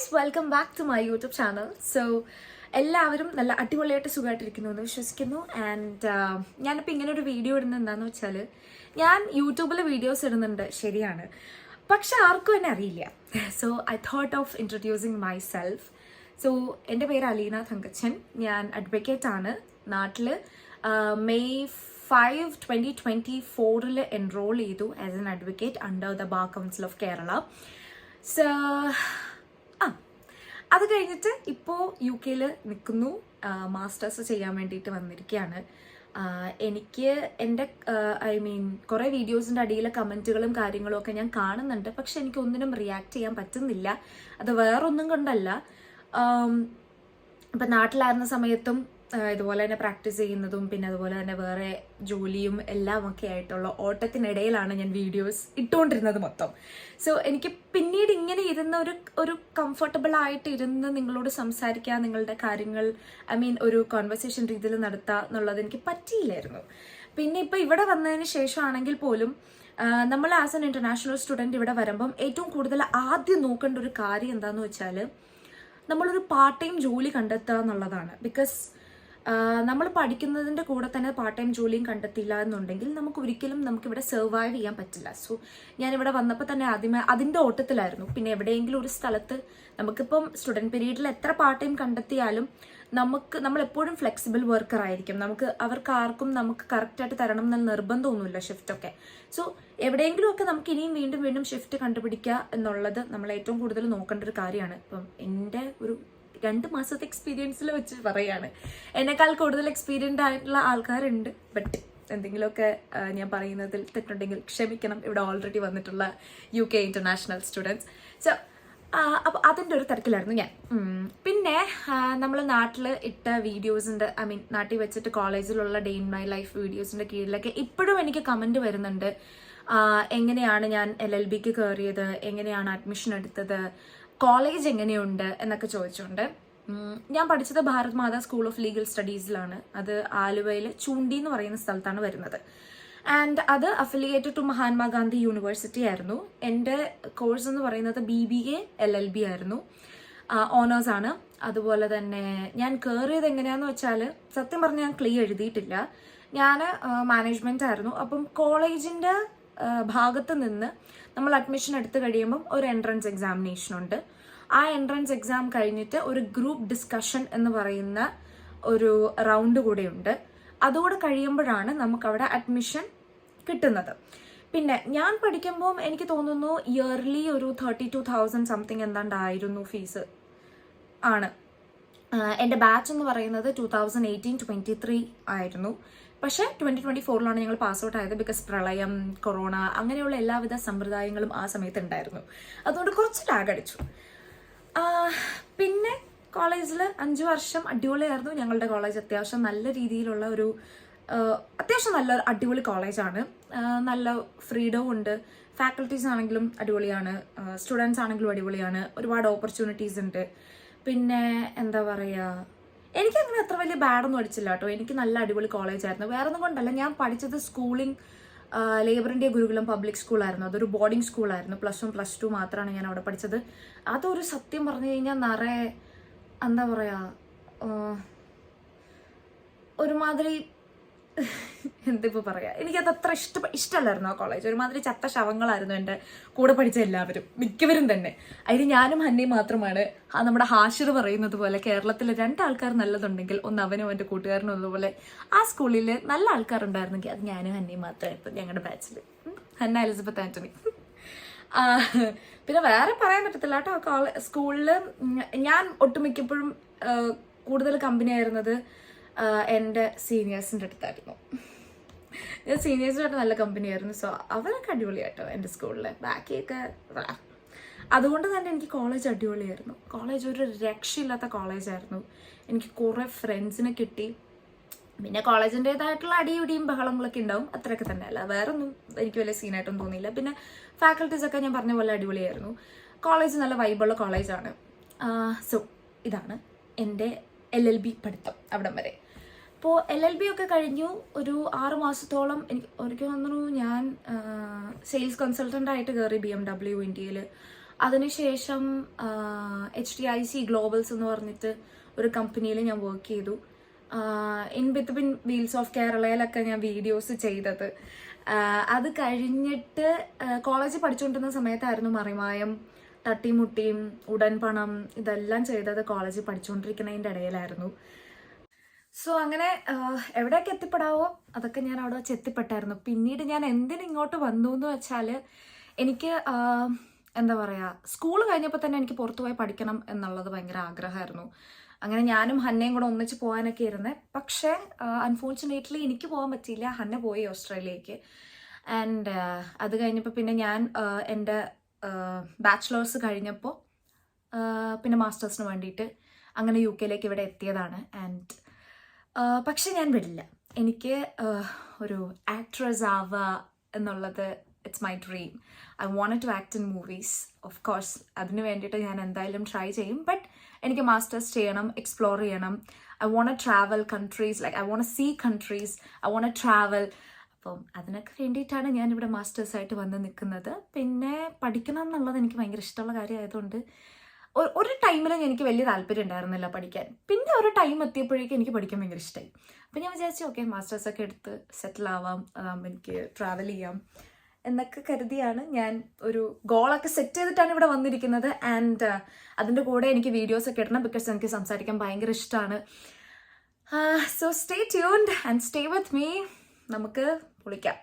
Guys welcome back to my YouTube channel so എല്ലാവരും നല്ല അടിപൊളിയായിട്ട് സുഖമായിട്ടിരിക്കുന്നു എന്ന് വിശ്വസിക്കുന്നു. ആൻഡ് ഞാനിപ്പോൾ ഇങ്ങനെ ഒരു വീഡിയോ ഇടുന്നത് എന്താണെന്ന് വെച്ചാൽ ഞാൻ യൂട്യൂബിൽ വീഡിയോസ് ഇടുന്നുണ്ട്. ശരിയാണ്. പക്ഷെ ആർക്കും എന്നെ അറിയില്ല. So I thought of introducing myself so എന്റെ പേര് അലീന തങ്കച്ചൻ. ഞാൻ അഡ്വക്കേറ്റ് ആണ്. നാട്ടിൽ മെയ് ഫൈവ് ട്വന്റി ട്വന്റി ഫോറിൽ എൻറോൾ ചെയ്തു as an advocate under the bar council of Kerala so അത് കഴിഞ്ഞിട്ട് ഇപ്പോൾ യു കെയിൽ നിൽക്കുന്നു മാസ്റ്റേഴ്സ് ചെയ്യാൻ വേണ്ടിയിട്ട് വന്നിരിക്കുകയാണ് എനിക്ക് എന്റെ ഐ മീൻ കുറേ വീഡിയോസിന്റെ അടിയിലെ കമന്റുകളും കാര്യങ്ങളും ഒക്കെ ഞാൻ കാണുന്നുണ്ട്. പക്ഷെ എനിക്ക് ഒന്നിനും റിയാക്ട് ചെയ്യാൻ പറ്റുന്നില്ല. അത് വേറൊന്നും കൊണ്ടല്ല. ഇപ്പം നാട്ടിലായിരുന്ന സമയത്തും ഇതുപോലെ തന്നെ പ്രാക്ടീസ് ചെയ്യുന്നതും പിന്നെ അതുപോലെ തന്നെ വേറെ ജോലിയും എല്ലാം ഒക്കെ ആയിട്ടുള്ള ഓട്ടത്തിനിടയിലാണ് ഞാൻ വീഡിയോസ് ഇട്ടുകൊണ്ടിരുന്നത് മൊത്തം. സോ എനിക്ക് പിന്നീട് ഇങ്ങനെ ഇരുന്ന ഒരു ഒരു കംഫർട്ടബിൾ ആയിട്ട് ഇരുന്ന് നിങ്ങളോട് സംസാരിക്കുക നിങ്ങളുടെ കാര്യങ്ങൾ ഐ മീൻ ഒരു കോൺവെർസേഷൻ രീതിയിൽ നടത്തുക എന്നുള്ളത് എനിക്ക് പറ്റിയില്ലായിരുന്നു. പിന്നെ ഇപ്പോൾ ഇവിടെ വന്നതിന് ശേഷമാണെങ്കിൽ പോലും നമ്മൾ ആസ് എൻ ഇന്റർനാഷണൽ സ്റ്റുഡന്റ് ഇവിടെ വരുമ്പം ഏറ്റവും കൂടുതൽ ആദ്യം നോക്കേണ്ട ഒരു കാര്യം എന്താണെന്ന് വെച്ചാൽ നമ്മളൊരു പാർട്ട് ടൈം ജോലി കണ്ടെത്തുക എന്നുള്ളതാണ്. ബിക്കോസ് നമ്മൾ പഠിക്കുന്നതിന്റെ കൂടെ തന്നെ പാർട്ട് ടൈം ജോലിയും കണ്ടെത്തിയില്ല എന്നുണ്ടെങ്കിൽ നമുക്ക് ഒരിക്കലും നമുക്കിവിടെ സെർവൈവ് ചെയ്യാൻ പറ്റില്ല. സോ ഞാൻ ഇവിടെ വന്നപ്പോൾ തന്നെ ആദ്യമേ അതിന്റെ ഓട്ടത്തിലായിരുന്നു. പിന്നെ എവിടെയെങ്കിലും ഒരു സ്ഥലത്ത് നമുക്കിപ്പം സ്റ്റുഡന്റ് പീരീഡിൽ എത്ര പാർട്ട് ടൈം കണ്ടെത്തിയാലും നമുക്ക് നമ്മൾ എപ്പോഴും ഫ്ലെക്സിബിൾ വർക്കർ ആയിരിക്കും. നമുക്ക് അവർക്ക് ആർക്കും നമുക്ക് കറക്റ്റായിട്ട് തരണം എന്ന നിർബന്ധമൊന്നുമില്ല ഷിഫ്റ്റ് ഒക്കെ. സോ എവിടെയെങ്കിലും ഒക്കെ നമുക്ക് ഇനിയും വീണ്ടും വീണ്ടും ഷിഫ്റ്റ് കണ്ടുപിടിക്കുക എന്നുള്ളത് നമ്മൾ ഏറ്റവും കൂടുതൽ നോക്കേണ്ട ഒരു കാര്യമാണ്. ഇപ്പം എന്റെ ഒരു രണ്ട് മാസത്തെ എക്സ്പീരിയൻസിൽ വെച്ച് പറയാണ്. എന്നെക്കാൾ കൂടുതൽ എക്സ്പീരിയൻഡ് ആയിട്ടുള്ള ആൾക്കാരുണ്ട്. ബട്ട് എന്തെങ്കിലുമൊക്കെ ഞാൻ പറയുന്നതിൽ തെറ്റുണ്ടെങ്കിൽ ക്ഷമിക്കണം. ഇവിടെ ഓൾറെഡി വന്നിട്ടുള്ള U K international students so അപ്പോൾ അതിന്റെ ഒരു തിരക്കിലായിരുന്നു ഞാൻ. പിന്നെ നമ്മൾ നാട്ടിൽ ഇട്ട വീഡിയോസിന്റെ ഐ മീൻ നാട്ടിൽ വെച്ചിട്ട് കോളേജിലുള്ള ഡേ ഇൻ മൈ ലൈഫ് വീഡിയോസിന്റെ കീഴിലൊക്കെ ഇപ്പോഴും എനിക്ക് കമന്റ് വരുന്നുണ്ട്. എങ്ങനെയാണ് ഞാൻ എൽ എൽ ബിക്ക് കയറിയത് എങ്ങനെയാണ് അഡ്മിഷൻ എടുത്തത്? കോളേജ് എങ്ങനെയുണ്ട് എന്നൊക്കെ ചോദിച്ചുകൊണ്ട് ഞാൻ പഠിച്ചത് Bharat Mata school of legal സ്റ്റഡീസിലാണ് അത് ആലുവയിൽ ചൂണ്ടി എന്ന് പറയുന്ന സ്ഥലത്താണ് വരുന്നത്. ആൻഡ് അത് അഫിലിയേറ്റഡ് ടു മഹാത്മാഗാന്ധി യൂണിവേഴ്സിറ്റി ആയിരുന്നു. എന്റെ കോഴ്സ് എന്ന് പറയുന്നത് B B A L L B ആയിരുന്നു. ഓണേഴ്സ് ആണ്. അതുപോലെ തന്നെ ഞാൻ കയറിയത് എങ്ങനെയാന്ന് വെച്ചാൽ സത്യം പറഞ്ഞാൽ ഞാൻ ക്ലീ എഴുതിയിട്ടില്ല. ഞാൻ മാനേജ്മെന്റ് ആയിരുന്നു. അപ്പം കോളേജിന്റെ ഭാഗത്ത് നിന്ന് നമ്മൾ അഡ്മിഷൻ എടുത്തു കഴിയുമ്പം ഒരു എൻട്രൻസ് എക്സാമിനേഷൻ ഉണ്ട്. ആ എൻട്രൻസ് എക്സാം കഴിഞ്ഞിട്ട് ഒരു ഗ്രൂപ്പ് ഡിസ്കഷൻ എന്ന് പറയുന്ന ഒരു റൗണ്ട് കൂടെയുണ്ട്. അതുകൂടെ കഴിയുമ്പോഴാണ് നമുക്ക് അവിടെ അഡ്മിഷൻ കിട്ടുന്നത്. പിന്നെ ഞാൻ പഠിക്കുമ്പോൾ എനിക്ക് തോന്നുന്നു ഇയർലി ഒരു തേർട്ടി ടു തൗസൻഡ് സംതിങ് എന്താണ്ടായിരുന്നു ഫീസ് ആണ്. എന്റെ ബാച്ച് എന്ന് പറയുന്നത് two thousand eighteen twenty three ആയിരുന്നു. പക്ഷേ ട്വന്റി ട്വന്റി ഫോറിലാണ് ഞങ്ങൾ പാസ് ഔട്ട് ആയത് ബിക്കോസ് പ്രളയം കൊറോണ അങ്ങനെയുള്ള എല്ലാവിധ സമ്പ്രദായങ്ങളും ആ സമയത്ത് ഉണ്ടായിരുന്നു അതുകൊണ്ട് കുറച്ച് ലാഗ് അടിച്ചു പിന്നെ കോളേജിൽ അഞ്ച് വർഷം അടിപൊളിയായിരുന്നു. ഞങ്ങളുടെ കോളേജ് അത്യാവശ്യം നല്ല രീതിയിലുള്ള ഒരു അത്യാവശ്യം നല്ല അടിപൊളി കോളേജാണ്. നല്ല ഫ്രീഡവും ഉണ്ട്. ഫാക്കൽറ്റീസ് ആണെങ്കിലും അടിപൊളിയാണ്. സ്റ്റുഡൻസ് ആണെങ്കിലും അടിപൊളിയാണ്. ഒരുപാട് ഓപ്പർച്യൂണിറ്റീസ് ഉണ്ട്. പിന്നെ എന്താ പറയുക എനിക്കങ്ങനെ അത്ര വലിയ ബാഡൊന്നും അടിച്ചില്ല കേട്ടോ. എനിക്ക് നല്ല അടിപൊളി കോളേജായിരുന്നു വേറെ ഒന്നും കൊണ്ടല്ല ഞാൻ പഠിച്ചത് schooling labour India Gurukulam public സ്കൂളായിരുന്നു അതൊരു ബോർഡിംഗ് സ്കൂളായിരുന്നു പ്ലസ് വൺ പ്ലസ് ടു മാത്രമാണ് ഞാൻ അവിടെ പഠിച്ചത്. അതൊരു സത്യം പറഞ്ഞു കഴിഞ്ഞാൽ നിറയെ എന്താ പറയുക ഒരുമാതിരി എന്തിപ്പോ പറയാ? എനിക്കത് അത്ര ഇഷ്ട ഇഷ്ടമല്ലായിരുന്നു ആ കോളേജ് ഒരുമാതിരി ചത്ത ശവങ്ങളായിരുന്നു എന്റെ കൂടെ പഠിച്ച എല്ലാവരും. മിക്കവരും തന്നെ. അതിന് ഞാനും ഹന്നയും മാത്രമാണ് ആ നമ്മുടെ ഹാഷിർ പറയുന്നത് പോലെ കേരളത്തിലെ രണ്ടാൾക്കാർ നല്ലതുണ്ടെങ്കിൽ ഒന്ന് അവനും എന്റെ കൂട്ടുകാരനും അതുപോലെ ആ സ്കൂളിൽ നല്ല ആൾക്കാരുണ്ടായിരുന്നെങ്കിൽ അത് ഞാനും ഹന്നയും മാത്രമായിരുന്നു ഞങ്ങളുടെ ബാച്ചിൽ ഹന്ന എലിസബത്ത് ആന്റണി. പിന്നെ വേറെ പറയാൻ പറ്റത്തില്ല കേട്ടോ. കോളേ സ്കൂളിൽ ഞാൻ ഒട്ടുമിക്കപ്പോഴും കൂടുതൽ കമ്പനി ആയിരുന്നത് എന്റെ സീനിയേഴ്സിന്റെ അടുത്തായിരുന്നു. സീനിയേഴ്സുമായിട്ട് നല്ല കമ്പനിയായിരുന്നു സോ അവരൊക്കെ അടിപൊളിയാട്ടോ എന്റെ സ്കൂളിൽ ബാക്കിയൊക്കെ. അതുകൊണ്ട് തന്നെ എനിക്ക് കോളേജ് അടിപൊളിയായിരുന്നു. കോളേജ് ഒരു രക്ഷയില്ലാത്ത കോളേജായിരുന്നു എനിക്ക് കുറേ ഫ്രണ്ട്സിനെ കിട്ടി. പിന്നെ കോളേജിന്റെതായിട്ടുള്ള അടിയുടിയും ബഹളങ്ങളൊക്കെ ഉണ്ടാവും. അത്രയൊക്കെ തന്നെ. അല്ല വേറെ ഒന്നും എനിക്ക് വലിയ സീനായിട്ടൊന്നും തോന്നിയില്ല. പിന്നെ ഫാക്കൽറ്റീസ് ഒക്കെ ഞാൻ പറഞ്ഞ പോലെ അടിപൊളിയായിരുന്നു. കോളേജ് നല്ല വൈബുള്ള കോളേജാണ് സോ ഇതാണ് എന്റെ എൽ എൽ ബി പഠിത്തം അവിടം വരെ. അപ്പോൾ എൽ എൽ ബി ഒക്കെ കഴിഞ്ഞു ഒരു ആറ് മാസത്തോളം എനിക്ക് എനിക്ക് തോന്നുന്നു ഞാൻ സെയിൽസ് കൺസൾട്ടന്റ് ആയിട്ട് കയറി ബി എം ഡബ്ല്യു ഇന്ത്യയിൽ. അതിനുശേഷം H D I C globals എന്ന് പറഞ്ഞിട്ട് ഒരു കമ്പനിയിൽ ഞാൻ വർക്ക് ചെയ്തു. ഇൻ ബിറ്റ്വീൻ വീൽസ് ഓഫ് കേരളയിലൊക്കെ ഞാൻ വീഡിയോസ് ചെയ്തത്. അത് കഴിഞ്ഞിട്ട് കോളേജിൽ പഠിച്ചുകൊണ്ടിരുന്ന സമയത്തായിരുന്നു മറിമായം തട്ടിമുട്ടിയും ഉടൻ പണം ഇതെല്ലാം ചെയ്തത് കോളേജിൽ പഠിച്ചുകൊണ്ടിരിക്കുന്നതിന്റെ ഇടയിലായിരുന്നു. സോ അങ്ങനെ എവിടെയൊക്കെ എത്തിപ്പെടാവോ അതൊക്കെ ഞാൻ അവിടെ വെച്ച് എത്തിപ്പെട്ടായിരുന്നു. പിന്നീട് ഞാൻ എന്തിന് ഇങ്ങോട്ട് വന്നു എന്ന് വെച്ചാൽ എനിക്ക് എന്താ പറയുക സ്കൂൾ കഴിഞ്ഞപ്പോൾ തന്നെ എനിക്ക് പുറത്തു പോയി പഠിക്കണം എന്നുള്ളത് ഭയങ്കര ആഗ്രഹമായിരുന്നു. അങ്ങനെ ഞാനും ഹന്നയും കൂടെ ഒന്നിച്ച് പോകാനൊക്കെ ഇരുന്നേ. പക്ഷേ അൺഫോർച്ചുനേറ്റ്ലി എനിക്ക് പോകാൻ പറ്റിയില്ല. ഹന്ന പോയി ഓസ്ട്രേലിയക്ക്. ആൻഡ് അത് കഴിഞ്ഞപ്പോൾ പിന്നെ ഞാൻ എന്റെ ബാച്ചിലേഴ്സ് കഴിഞ്ഞപ്പോൾ പിന്നെ മാസ്റ്റേഴ്സിന് വേണ്ടിയിട്ട് അങ്ങനെ യു കെയിലേക്ക് ഇവിടെ എത്തിയതാണ്. ആൻഡ് പക്ഷെ ഞാൻ വിടില്ല. എനിക്ക് ഒരു ആക്ട്രസ് ആവുക എന്നുള്ളത് it's my dream I want to act in movies of course അതിന് വേണ്ടിയിട്ട് ഞാൻ എന്തായാലും ട്രൈ ചെയ്യും. ബട്ട് എനിക്ക് മാസ്റ്റേഴ്സ് ചെയ്യണം എക്സ്പ്ലോർ ചെയ്യണം. I want travel countries like I want see countries I want travel അപ്പം അതിനൊക്കെ വേണ്ടിയിട്ടാണ് ഞാൻ ഇവിടെ മാസ്റ്റേഴ്സ് ആയിട്ട് വന്ന് നിൽക്കുന്നത്. പിന്നെ പഠിക്കണം എന്നുള്ളത് എനിക്ക് ഭയങ്കര ഇഷ്ടമുള്ള കാര്യമായതുകൊണ്ട് ഒരു ടൈമിലും എനിക്ക് വലിയ താല്പര്യം ഉണ്ടായിരുന്നില്ല പഠിക്കാൻ. പിന്നെ ഒരു ടൈം എത്തിയപ്പോഴേക്കും എനിക്ക് പഠിക്കാൻ ഭയങ്കര ഇഷ്ടമായി അപ്പം ഞാൻ വിചാരിച്ചു ഓക്കെ മാസ്റ്റേഴ്സ് ഒക്കെ എടുത്ത് സെറ്റിൽ ആവാം. എനിക്ക് ട്രാവൽ ചെയ്യാം. എന്നൊക്കെ കരുതിയാണ് ഞാൻ ഒരു ഗോളൊക്കെ സെറ്റ് ചെയ്തിട്ടാണ് ഇവിടെ വന്നിരിക്കുന്നത്. ആൻഡ് അതിന്റെ കൂടെ എനിക്ക് വീഡിയോസ് ഒക്കെ ഇടണം ബിക്കോസ് എനിക്ക് സംസാരിക്കാൻ ഭയങ്കര ഇഷ്ടമാണ് so stay tuned and stay with me നമുക്ക് പൊളിക്കാം.